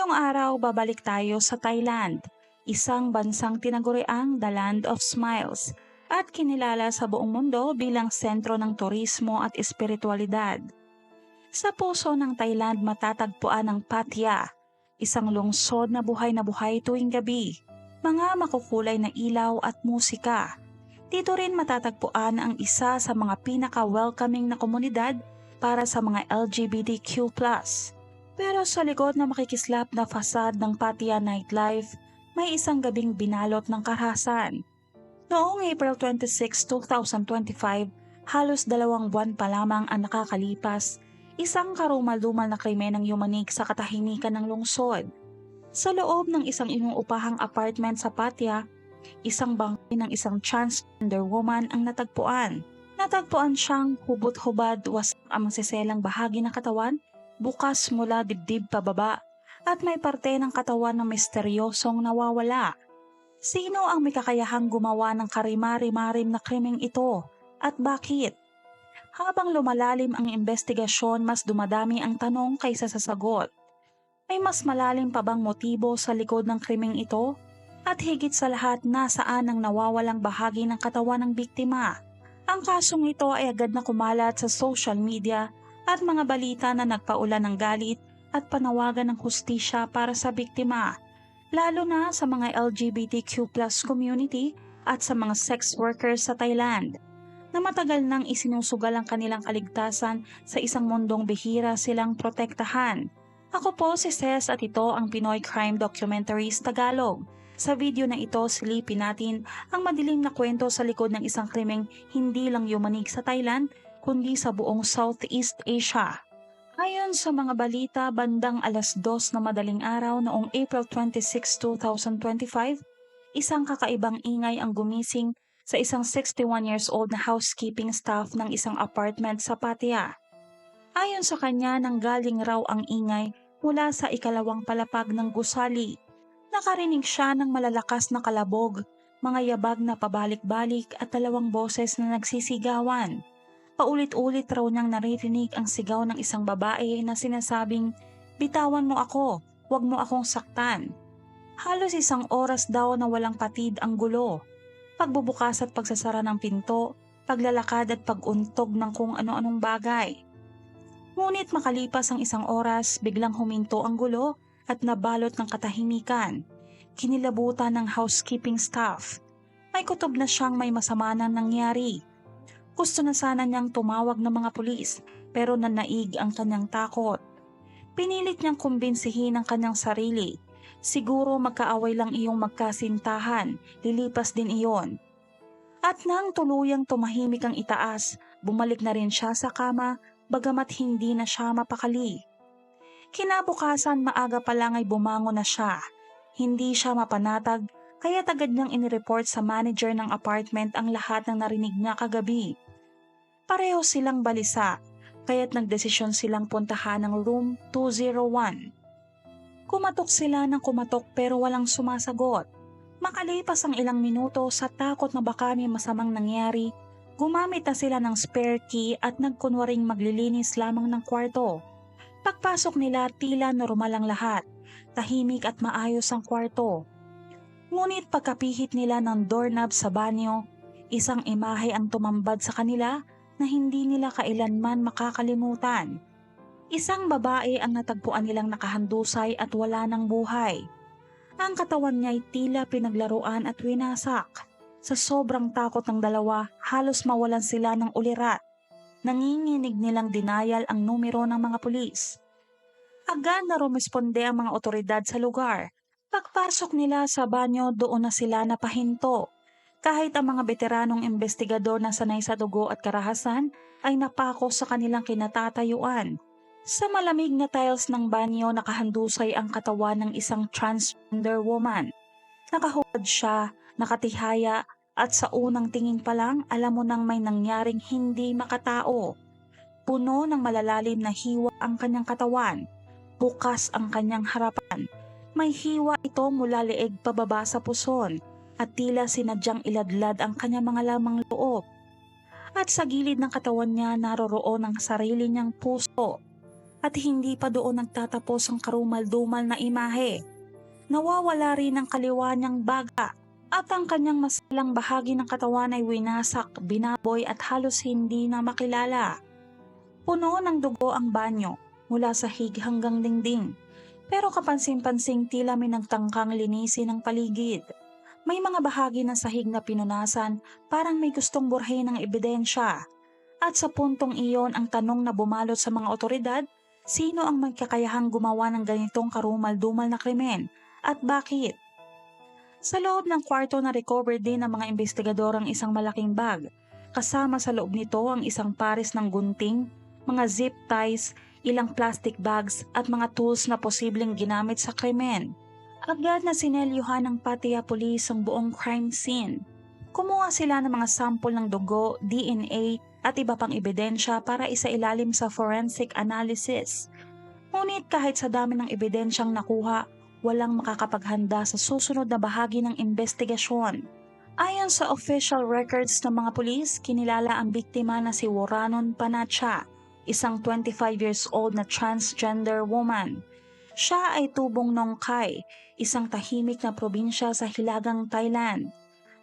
Ngayong araw, babalik tayo sa Thailand, isang bansang tinaguriang The Land of Smiles at kinilala sa buong mundo bilang sentro ng turismo at espiritualidad. Sa puso ng Thailand matatagpuan ang Pattaya, isang lungsod na buhay na buhay tuwing gabi, mga makukulay na ilaw at musika. Dito rin matatagpuan ang isa sa mga pinaka-welcoming na komunidad para sa mga LGBTQ+. Pero sa likod na makikislap na fasad ng Pattaya nightlife, may isang gabing binalot ng karahasan. Noong April 26, 2025, halos dalawang buwan pa lamang ang nakakalipas, isang karumal-dumal na krimen ang yumanik sa katahimikan ng lungsod. Sa loob ng isang inuupahang apartment sa Pattaya, isang bangkay ng isang transgender woman ang natagpuan. Natagpuan siyang hubot-hubad wasak ang masiselang bahagi ng katawan, bukas mula dibdib pababa, at may parte ng katawan na misteryosong nawawala. Sino ang may kakayahang gumawa ng karimari-marim na krimeng ito at bakit? Habang lumalalim ang investigasyon, mas dumadami ang tanong kaysa sa sagot. May mas malalim pa bang motibo sa likod ng krimeng ito? At higit sa lahat, nasaan ang nawawalang bahagi ng katawan ng biktima? Ang kasong ito ay agad na kumalat sa social media at mga balita na nagpaulan ng galit at panawagan ng hustisya para sa biktima, lalo na sa mga LGBTQ plus community at sa mga sex workers sa Thailand, na matagal nang isinusugal ang kanilang kaligtasan sa isang mundong bihira silang protektahan. Ako po si Ces at ito ang Pinoy Crime Documentaries Tagalog. Sa video na ito, silipin natin ang madilim na kwento sa likod ng isang krimeng hindi lang yumanig sa Thailand, kundi sa buong Southeast Asia. Ayon sa mga balita, bandang alas 2 na madaling araw noong April 26, 2025, isang kakaibang ingay ang gumising sa isang 61 years old na housekeeping staff ng isang apartment sa Pattaya. Ayon sa kanya, nanggaling raw ang ingay mula sa ikalawang palapag ng gusali. Nakarinig siya ng malalakas na kalabog, mga yabag na pabalik-balik at dalawang boses na nagsisigawan. Paulit-ulit raw niyang naririnig ang sigaw ng isang babae na sinasabing, Bitawan mo ako, huwag mo akong saktan. Halos isang oras daw na walang patid ang gulo. Pagbubukas at pagsasara ng pinto, paglalakad at paguntog ng kung ano-anong bagay. Ngunit makalipas ang isang oras, biglang huminto ang gulo at nabalot ng katahimikan. Kinilabutan ng housekeeping staff. May kutob na siyang may masama na nangyari. Gusto na sana niyang tumawag ng mga pulis pero nanaig ang kanyang takot. Pinilit niyang kumbinsihin ang kanyang sarili. Siguro magkaaway lang iyong magkasintahan, lilipas din iyon. At nang tuluyang tumahimik ang itaas, bumalik na rin siya sa kama bagamat hindi na siya mapakali. Kinabukasan maaga pa lang ay bumangon na siya. Hindi siya mapanatag kaya tagad niyang inireport sa manager ng apartment ang lahat ng narinig niya kagabi. Pareho silang balisa, kaya't nagdesisyon silang puntahan ng room 201. Kumatok sila ng kumatok pero walang sumasagot. Makalipas ang ilang minuto sa takot na baka may masamang nangyari, gumamit na sila ng spare key at nagkunwaring maglilinis lamang ng kwarto. Pagpasok nila tila normal ang lahat, tahimik at maayos ang kwarto. Ngunit pagkapihit nila ng doorknob sa banyo, isang imahe ang tumambad sa kanila na hindi nila kailanman makakalimutan. Isang babae ang natagpuan nilang nakahandusay at wala ng buhay. Ang katawan niya ay tila pinaglaruan at winasak. Sa sobrang takot ng dalawa, halos mawalan sila ng ulirat. Nanginginig nilang denial ang numero ng mga pulis. Agad na rumisponde ang mga otoridad sa lugar. Pagpasok nila sa banyo, doon na sila napahinto. Kahit ang mga veteranong investigador na sanay sa dugo at karahasan ay napako sa kanilang kinatatayuan. Sa malamig na tiles ng banyo nakahandusay ang katawan ng isang transgender woman. Nakahubad siya, nakatihaya at sa unang tingin pa lang alam mo nang may nangyaring hindi makatao. Puno ng malalalim na hiwa ang kanyang katawan. Bukas ang kanyang harapan. May hiwa ito mula leeg pababa sa puson at tila sinadyang iladlad ang kanyang mga lamang loob. At sa gilid ng katawan niya naroroon ang sarili niyang puso. At hindi pa doon nagtatapos ang karumal-dumal na imahe. Nawawala rin ang kaliwa niyang baga at ang kanyang masilang bahagi ng katawan ay winasak, binaboy at halos hindi na makilala. Puno ng dugo ang banyo mula sa hig hanggang dingding. Pero kapansin-pansing tila may nagtangkang linisin ng paligid. May mga bahagi ng sahig na pinunasan parang may gustong burhin ng ebidensya. At sa puntong iyon ang tanong na bumalot sa mga otoridad, sino ang may kakayahang gumawa ng ganitong karumal-dumal na krimen at bakit? Sa loob ng kwarto na recover din ng mga investigador ang isang malaking bag. Kasama sa loob nito ang isang pares ng gunting, mga zip ties, ilang plastic bags at mga tools na posibleng ginamit sa krimen. Agad na sinelyuhan ng Patia Police ang buong crime scene. Kumuha sila ng mga sample ng dugo, DNA at iba pang ebidensya para isailalim sa forensic analysis. Ngunit kahit sa dami ng ebidensyang nakuha, walang makakapaghanda sa susunod na bahagi ng investigasyon. Ayon sa official records ng mga pulis, kinilala ang biktima na si Waranon Panacha, isang 25 years old na transgender woman. Siya ay tubong Nongkai, isang tahimik na probinsya sa hilagang Thailand.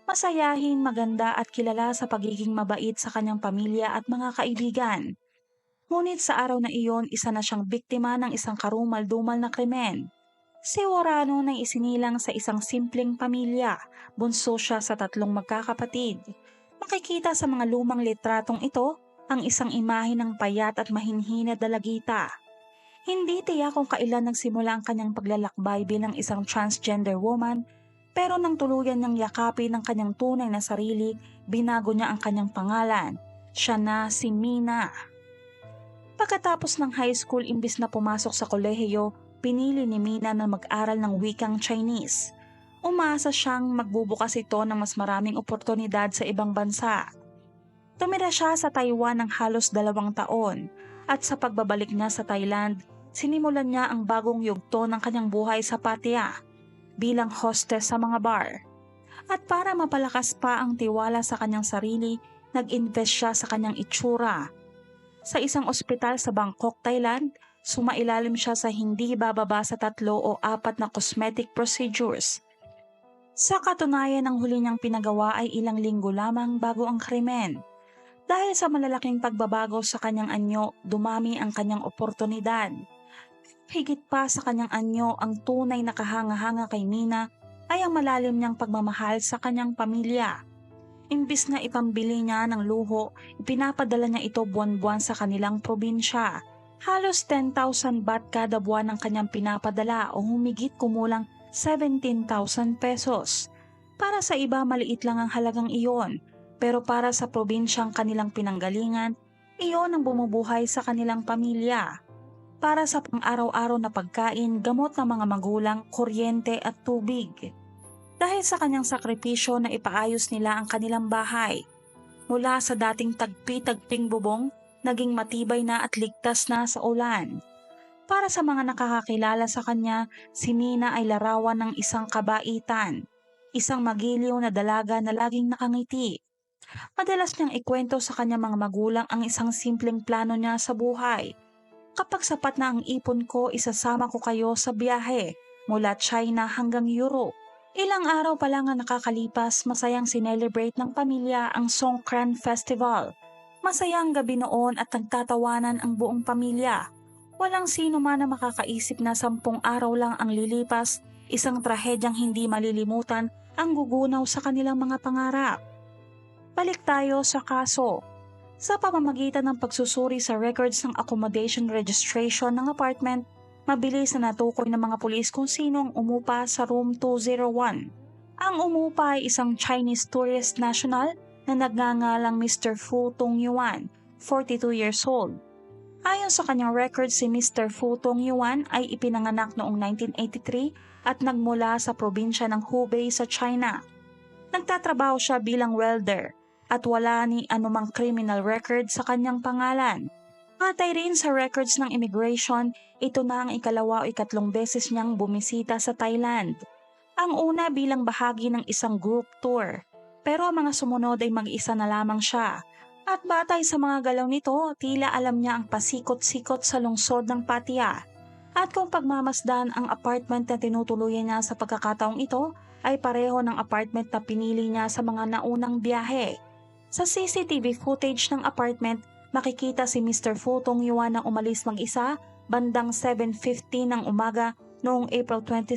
Masayahin, maganda at kilala sa pagiging mabait sa kanyang pamilya at mga kaibigan. Ngunit sa araw na iyon, isa na siyang biktima ng isang karumal-dumal na krimen. Si Warano na isinilang sa isang simpleng pamilya, bunso siya sa tatlong magkakapatid. Makikita sa mga lumang litratong ito ang isang imahe ng payat at mahinhin na dalagita. Hindi tiyak kung kailan nagsimula ang kanyang paglalakbay bilang isang transgender woman, pero nang tuluyan niyang yakapin ang kanyang tunay na sarili, binago niya ang kanyang pangalan. Siya na si Mina. Pagkatapos ng high school imbis na pumasok sa kolehiyo, pinili ni Mina na mag-aral ng wikang Chinese. Umasa siyang magbubukas ito ng mas maraming oportunidad sa ibang bansa. Tumira siya sa Taiwan ng halos dalawang taon at sa pagbabalik niya sa Thailand, sinimulan niya ang bagong yugto ng kanyang buhay sa Pattaya bilang hostess sa mga bar. At para mapalakas pa ang tiwala sa kanyang sarili, nag-invest siya sa kanyang itsura. Sa isang ospital sa Bangkok, Thailand, sumailalim siya sa hindi bababa sa tatlo o apat na cosmetic procedures. Sa katunayan, ang huli niyang pinagawa ay ilang linggo lamang bago ang krimen. Dahil sa malalaking pagbabago sa kanyang anyo, dumami ang kanyang oportunidad. Higit pa sa kanyang anyo, ang tunay na kahanga-hanga kay Mina ay ang malalim niyang pagmamahal sa kanyang pamilya. Imbis na ipambili niya ng luho, ipinapadala niya ito buwan-buwan sa kanilang probinsya. Halos 10,000 baht kada buwan ang kanyang pinapadala o humigit kumulang 17,000 pesos. Para sa iba maliit lang ang halagang iyon, pero para sa probinsyang kanilang pinanggalingan, iyon ang bumubuhay sa kanilang pamilya. Para sa pang-araw-araw na pagkain, gamot ng mga magulang, kuryente at tubig. Dahil sa kanyang sakripisyo na ipaayos nila ang kanilang bahay. Mula sa dating tagpi-tagping bubong, naging matibay na at ligtas na sa ulan. Para sa mga nakakakilala sa kanya, si Mina ay larawan ng isang kabaitan, isang magiliw na dalaga na laging nakangiti. Madalas niyang ikwento sa kanyang mga magulang ang isang simpleng plano niya sa buhay. Kapag sapat na ang ipon ko, isasama ko kayo sa biyahe mula China hanggang Europe. Ilang araw pa lang ang nakakalipas, masayang sinelebrate ng pamilya ang Songkran Festival. Masayang gabi noon at nagtatawanan ang buong pamilya. Walang sino man na makakaisip na sampung araw lang ang lilipas, isang trahedyang hindi malilimutan ang gugunaw sa kanilang mga pangarap. Balik tayo sa kaso. Sa pamamagitan ng pagsusuri sa records ng accommodation registration ng apartment, mabilis na natukoy ng mga pulis kung sino ang umupa sa room 201. Ang umupa ay isang Chinese tourist national na nagngangalang Mr. Fu Tong Yuan, 42 years old. Ayon sa kanyang record, si Mr. Fu Tong Yuan ay ipinanganak noong 1983 at nagmula sa probinsya ng Hubei sa China. Nagtatrabaho siya bilang welder at wala ni anumang criminal record sa kanyang pangalan. Patay rin sa records ng immigration, ito na ang ikalawa o ikatlong beses niyang bumisita sa Thailand. Ang una bilang bahagi ng isang group tour, pero ang mga sumunod ay mag-isa na lamang siya. At batay sa mga galaw nito, tila alam niya ang pasikot-sikot sa lungsod ng Patia. At kung pagmamasdan ang apartment na tinutuluyan niya sa pagkakataong ito, ay pareho ng apartment na pinili niya sa mga naunang biyahe. Sa CCTV footage ng apartment, makikita si Mr. Fu Tong Yuan na umalis mag-isa bandang 7.50 ng umaga noong April 26,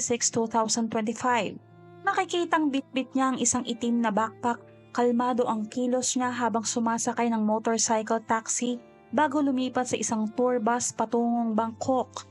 2025. Makikitang bitbit niya ang isang itim na backpack Kalmado ang kilos niya habang sumasakay ng motorcycle taxi bago lumipat sa isang tour bus patungong Bangkok.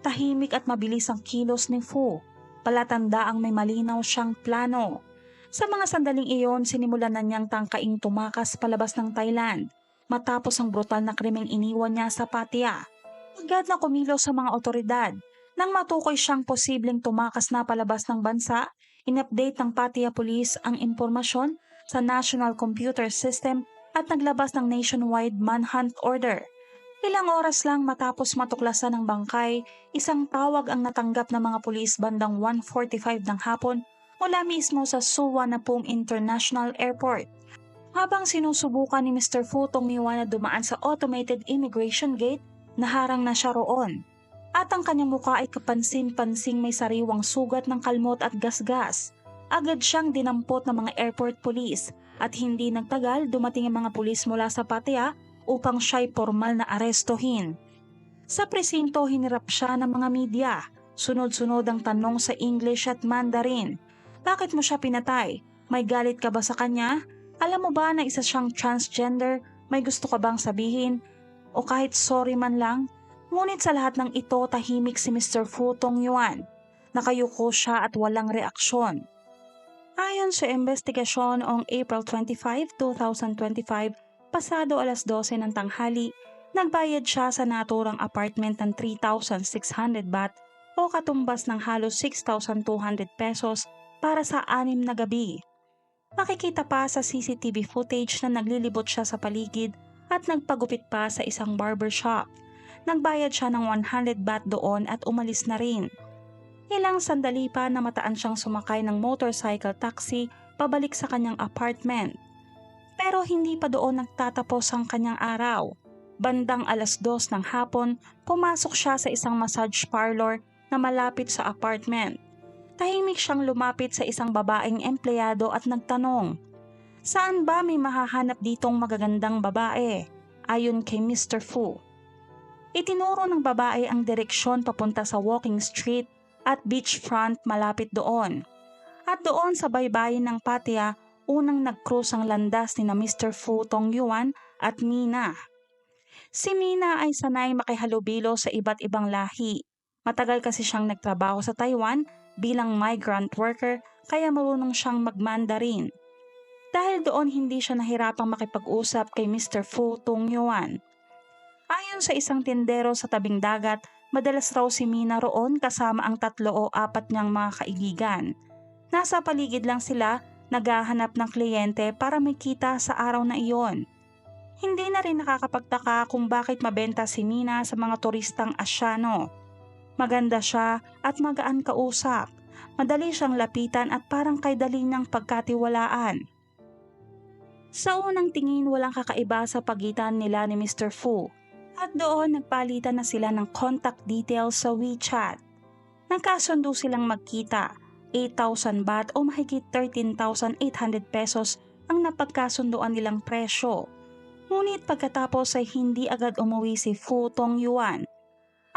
Tahimik at mabilis ang kilos ni Fu. Palatanda ang may malinaw siyang plano. Sa mga sandaling iyon, sinimulan na niyang tangkaing tumakas palabas ng Thailand matapos ang brutal na krimeng iniwan niya sa Patia. Agad na kumilos sa mga otoridad. Nang matukoy siyang posibleng tumakas na palabas ng bansa, in-update ng Patia Police ang impormasyon sa National Computer System at naglabas ng nationwide manhunt order. Ilang oras lang matapos matuklasan ng bangkay, isang tawag ang natanggap ng mga pulis bandang 1.45 ng hapon mula mismo sa Suvarnabhumi International Airport. Habang sinusubukan ni Mr. Fu Tongmiwa na dumaan sa automated immigration gate, naharang na siya roon. At ang kanyang mukha ay kapansin-pansing may sariwang sugat ng kalmot at gasgas. Agad siyang dinampot ng mga airport police at hindi nagtagal dumating ang mga pulis mula sa Patia upang siya'y formal na arestohin. Sa presinto hinirap siya ng mga media. Sunod-sunod ang tanong sa English at Mandarin. Bakit mo siya pinatay? May galit ka ba sa kanya? Alam mo ba na isa siyang transgender? May gusto ka bang sabihin? O kahit sorry man lang? Ngunit sa lahat ng ito tahimik si Mr. Fu Tong Yuan. Nakayuko siya at walang reaksyon. Ayon sa investigasyon noong April 25, 2025, pasado alas 12 ng tanghali, nagbayad siya sa naturang apartment ng 3,600 baht o katumbas ng halos 6,200 pesos para sa anim na gabi. Makikita pa sa CCTV footage na naglilibot siya sa paligid at nagpagupit pa sa isang barbershop. Nagbayad siya ng 100 baht doon at umalis na rin. Ilang sandali pa na mataan siyang sumakay ng motorcycle taxi pabalik sa kanyang apartment. Pero hindi pa doon nagtatapos ang kanyang araw. Bandang alas dos ng hapon, pumasok siya sa isang massage parlor na malapit sa apartment. Tahimik siyang lumapit sa isang babaeng empleyado at nagtanong, Saan ba may mahahanap ditong magagandang babae? Ayon kay Mr. Fu. Itinuro ng babae ang direksyon papunta sa walking street at beachfront malapit doon. At doon sa baybayin ng Patia, unang nag-cruise ang landas ni na Mr. Fu Tong Yuan at Mina. Si Mina ay sanay makihalubilo sa iba't ibang lahi. Matagal kasi siyang nagtrabaho sa Taiwan bilang migrant worker kaya marunong siyang magmandarin. Dahil doon hindi siya nahirapang makipag-usap kay Mr. Fu Tong Yuan. Ayon sa isang tindero sa tabing dagat, Madalas raw si Mina roon kasama ang tatlo o apat niyang mga kaibigan. Nasa paligid lang sila, naghahanap ng kliyente para may kita sa araw na iyon. Hindi na rin nakakapagtaka kung bakit mabenta si Mina sa mga turistang Asyano. Maganda siya at magaan kausap. Madali siyang lapitan at parang kay dali niyang pagkatiwalaan. Sa unang tingin walang kakaiba sa pagitan nila ni Mr. Fu at doon nagpalitan na sila ng contact details sa WeChat. Nagkasundo silang magkita, 8,000 baht o mahigit 13,800 pesos ang napagkasunduan nilang presyo. Ngunit pagkatapos ay hindi agad umuwi si Fu Tong Yuan.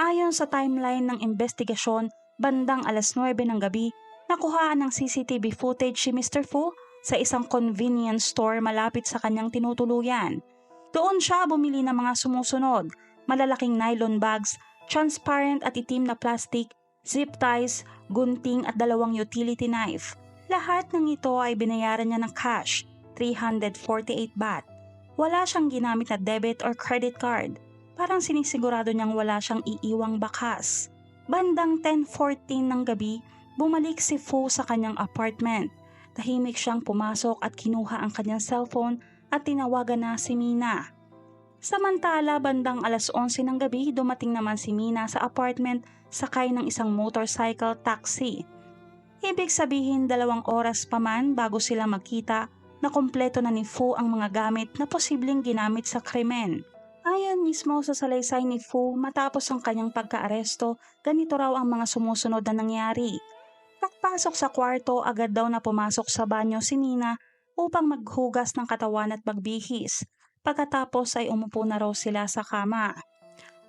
Ayon sa timeline ng investigasyon, bandang alas 9 ng gabi, nakuhaan ng CCTV footage si Mr. Fu sa isang convenience store malapit sa kanyang tinutuluyan. Doon siya bumili ng mga sumusunod, malalaking nylon bags, transparent at itim na plastic, zip ties, gunting at dalawang utility knife. Lahat ng ito ay binayaran niya ng cash, 348 baht. Wala siyang ginamit na debit or credit card. Parang sinisigurado niyang wala siyang iiwang bakas. Bandang 10.14 ng gabi, bumalik si Fu sa kanyang apartment. Tahimik siyang pumasok at kinuha ang kanyang cellphone at tinawagan na si Mina. Samantala, bandang alas 11 ng gabi, dumating naman si Mina sa apartment sakay ng isang motorcycle taxi. Ibig sabihin dalawang oras pa man bago sila magkita, na kompleto na ni Fu ang mga gamit na posibleng ginamit sa krimen. Ayon mismo sa salaysay ni Fu matapos ang kanyang pagkaaresto, ganito raw ang mga sumusunod na nangyari. Pagpasok sa kwarto, agad daw na pumasok sa banyo si Nina upang maghugas ng katawan at magbihis. Pagkatapos ay umupo na raw sila sa kama.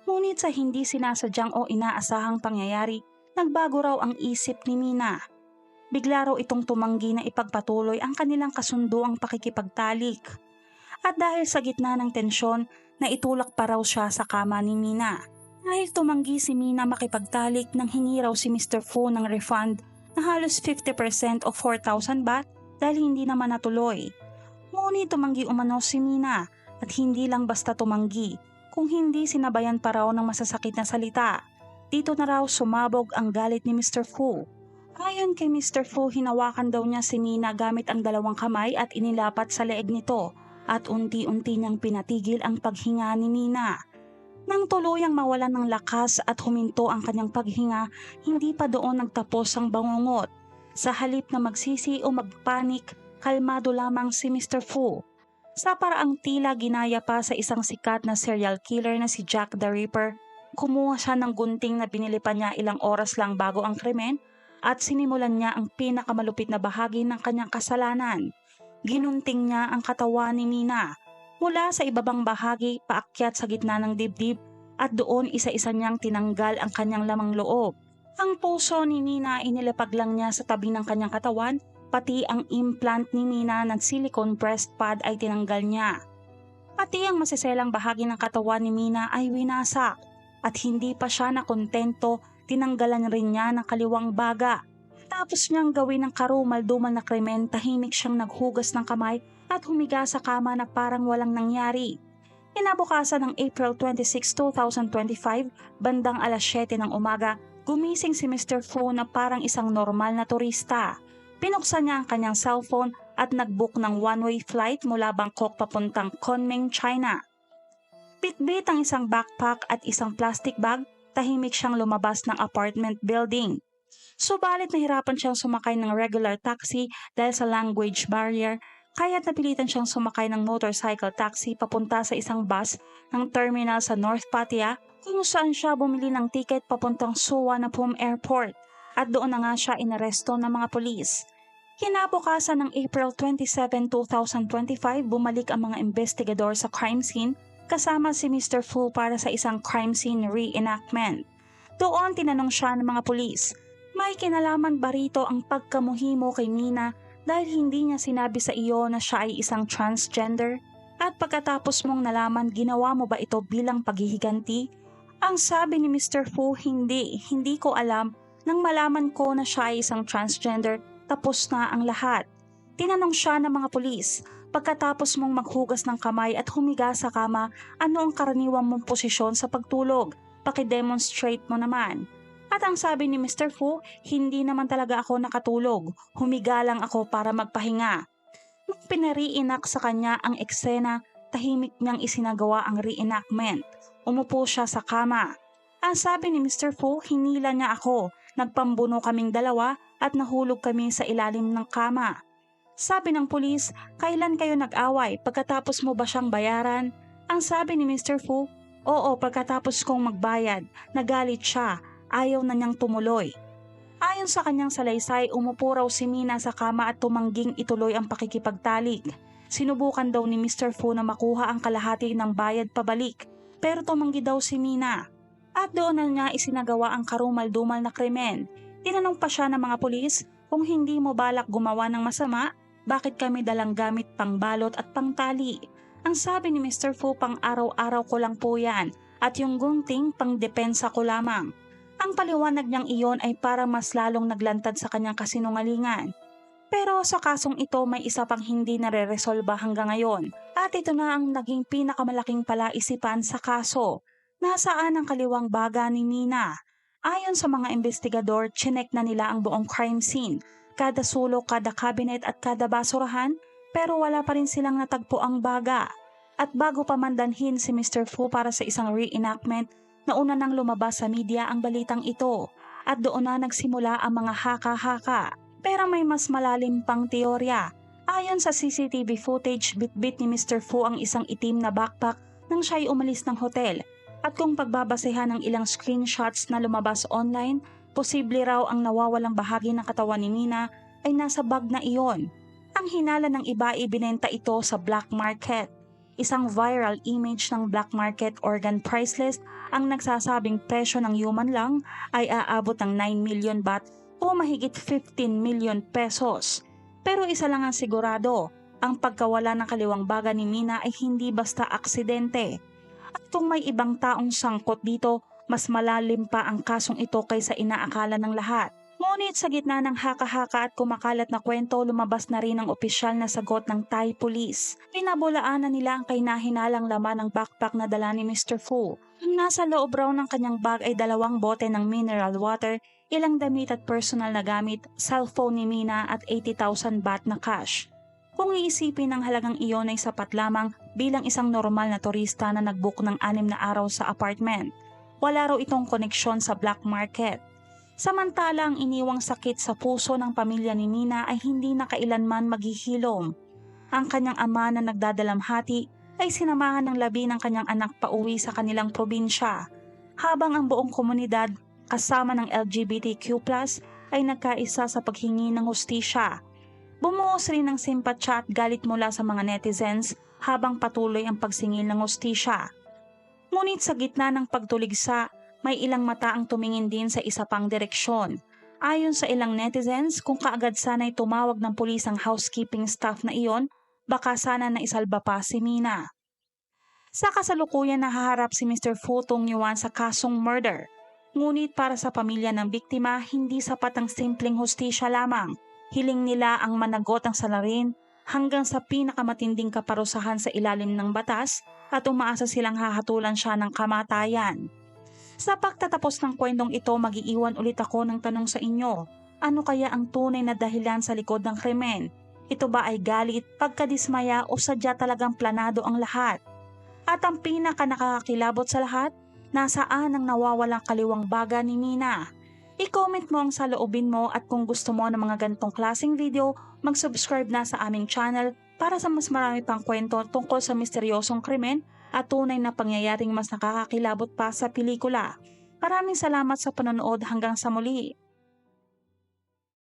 Ngunit sa hindi sinasadyang o inaasahang pangyayari, nagbago raw ang isip ni Mina. Bigla raw itong tumanggi na ipagpatuloy ang kanilang kasunduang pakikipagtalik. At dahil sa gitna ng tensyon, naitulak pa raw siya sa kama ni Mina. Dahil tumanggi si Mina makipagtalik nang hingi raw si Mr. Fu ng refund na halos 50% o 4,000 baht dahil hindi naman natuloy. Ngunit tumanggi umano si Mina at hindi lang basta tumanggi, kung hindi sinabayan pa raw ng masasakit na salita. Dito na raw sumabog ang galit ni Mr. Fu. Ayon kay Mr. Fu, hinawakan daw niya si Mina gamit ang dalawang kamay at inilapat sa leeg nito at unti-unti niyang pinatigil ang paghinga ni Mina. Nang tuluyang mawalan ng lakas at huminto ang kanyang paghinga, hindi pa doon nagtapos ang bangungot. Sa halip na magsisi o magpanik, kalmado lamang si Mr. Fu. Sa paraang tila ginaya pa sa isang sikat na serial killer na si Jack the Ripper, kumuha siya ng gunting na binili pa niya ilang oras lang bago ang krimen at sinimulan niya ang pinakamalupit na bahagi ng kanyang kasalanan. Ginunting niya ang katawan ni Mina mula sa ibabang bahagi paakyat sa gitna ng dibdib at doon isa-isa niyang tinanggal ang kanyang lamang loob. Ang puso ni Mina inilapag lang niya sa tabi ng kanyang katawan pati ang implant ni Mina ng silicone breast pad ay tinanggal niya. Pati ang masiselang bahagi ng katawan ni Mina ay winasak at hindi pa siya nakontento tinanggalan rin niya ng kaliwang baga. Tapos niyang gawin ng karumal-dumal na krimen, tahimik siyang naghugas ng kamay at humiga sa kama na parang walang nangyari. Inabukasan ng April 26, 2025, bandang alas 7 ng umaga, gumising si Mr. Fu na parang isang normal na turista. Pinuksan niya ang kanyang cellphone at nagbook ng one-way flight mula Bangkok papuntang Kunming, China. Bitbit ang isang backpack at isang plastic bag tahimik siyang lumabas ng apartment building. Subalit nahirapan siyang sumakay ng regular taxi dahil sa language barrier, kaya't napilitan siyang sumakay ng motorcycle taxi papunta sa isang bus ng terminal sa North Pattaya kung saan siya bumili ng tiket papuntang Suvarnabhumi Airport at doon na nga siya inaresto ng mga polis. Kinabukasan ng April 27, 2025, bumalik ang mga investigador sa crime scene kasama si Mr. Fu para sa isang crime scene reenactment. Doon tinanong siya ng mga pulis, may kinalaman ba rito ang pagkamuhi mo kay Mina dahil hindi niya sinabi sa iyo na siya ay isang transgender? At pagkatapos mong nalaman, ginawa mo ba ito bilang paghihiganti? Ang sabi ni Mr. Fu, hindi, hindi ko alam. Nang malaman ko na siya ay isang transgender, tapos na ang lahat. Tinanong siya ng mga pulis, Pagkatapos mong maghugas ng kamay at humiga sa kama, ano ang karaniwang mong posisyon sa pagtulog? Pakidemonstrate mo naman. At ang sabi ni Mr. Fu, hindi naman talaga ako nakatulog. Humiga lang ako para magpahinga. Nung pinariinak sa kanya ang eksena, tahimik niyang isinagawa ang reenactment. Umupo siya sa kama. Ang sabi ni Mr. Fu, hinila niya ako. Nagpambuno kaming dalawa at nahulog kami sa ilalim ng kama. Sabi ng pulis, kailan kayo nag-away? Pagkatapos mo ba siyang bayaran? Ang sabi ni Mr. Fu, oo pagkatapos kong magbayad. Nagalit siya, ayaw na niyang tumuloy. Ayon sa kanyang salaysay, umupo raw si Mina sa kama at tumangging ituloy ang pakikipagtalik. Sinubukan daw ni Mr. Fu na makuha ang kalahati ng bayad pabalik, pero tumanggi daw si Mina. At doon na niya isinagawa ang karumal-dumal na krimen. Tinanong pa siya ng mga pulis kung hindi mo balak gumawa ng masama, bakit kami dalang gamit pang balot at pang tali? Ang sabi ni Mr. Fu pang araw-araw ko lang po yan at yung gunting pang depensa ko lamang. Ang paliwanag niyang iyon ay para mas lalong naglantad sa kanyang kasinungalingan. Pero sa kasong ito may isa pang hindi nare-resolba hanggang ngayon at ito na ang naging pinakamalaking palaisipan sa kaso. Nasaan ang kaliwang baga ni Nina? Ayon sa mga investigador, chinek na nila ang buong crime scene kada sulok, kada cabinet at kada basurahan, pero wala pa rin silang natagpo ang baga. At bago pa mandanhin si Mr. Fu para sa isang reenactment, nauna nang lumabas sa media ang balitang ito at doon na nagsimula ang mga haka-haka. Pero may mas malalim pang teorya. Ayon sa CCTV footage, bitbit ni Mr. Fu ang isang itim na backpack nang siya'y umalis ng hotel. At kung pagbabasehan ng ilang screenshots na lumabas online, posible raw ang nawawalang bahagi ng katawan ni Mina ay nasa bag na iyon. Ang hinala ng iba ay binenta ito sa black market. Isang viral image ng black market organ price list ang nagsasabing presyo ng human lang ay aabot ng 9 million baht o mahigit 15 million pesos. Pero isa lang ang sigurado, ang pagkawala ng kaliwang baga ni Mina ay hindi basta aksidente. At kung may ibang taong sangkot dito, mas malalim pa ang kasong ito kaysa inaakala ng lahat. Ngunit sa gitna ng haka-haka at kumakalat na kwento, lumabas na rin ang opisyal na sagot ng Thai Police. Pinabulaanan nila ang kainahinalang laman ng backpack na dala ni Mr. Fu. Nasa loob raw ng kanyang bag ay dalawang bote ng mineral water, ilang damit at personal na gamit, cellphone ni Mina at 80,000 baht na cash. Kung iisipin ang halagang iyon ay sapat lamang bilang isang normal na turista na nagbook ng anim na araw sa apartment. Wala raw itong koneksyon sa black market. Samantala ang iniwang sakit sa puso ng pamilya ni Mina ay hindi na kailanman maghihilom. Ang kanyang ama na nagdadalamhati ay sinamahan ng labi ng kanyang anak pauwi sa kanilang probinsya, habang ang buong komunidad kasama ng LGBTQ+, ay nagkaisa sa paghingi ng hustisya. Bumuhos rin ng simpatya at galit mula sa mga netizens habang patuloy ang pagsingil ng hustisya. Ngunit sa gitna ng pagtuligsa, may ilang mata ang tumingin din sa isa pang direksyon. Ayon sa ilang netizens, kung kaagad sana'y tumawag ng pulis ang housekeeping staff na iyon, baka sana na isalba pa si Mina. Sa kasalukuyan nahaharap si Mr. Fu Tung Yuan sa kasong murder. Ngunit para sa pamilya ng biktima, hindi sapat ang simpleng hustisya lamang. Hiling nila ang managot ang salarin hanggang sa pinakamatinding kaparusahan sa ilalim ng batas at umaasa silang hahatulan siya ng kamatayan. Sa pagtatapos ng kwentong ito, magiiwan ulit ako ng tanong sa inyo. Ano kaya ang tunay na dahilan sa likod ng krimen? Ito ba ay galit, pagkadismaya o sadya talagang planado ang lahat? At ang pinaka nakakakilabot sa lahat, nasaan ang nawawalang kaliwang baga ni Mina? I-comment mo ang saloobin mo at kung gusto mo ng mga gantong klaseng video, mag-subscribe na sa aming channel para sa mas marami pang kwento tungkol sa misteryosong krimen at tunay na pangyayaring mas nakakakilabot pa sa pelikula. Maraming salamat sa panonood hanggang sa muli.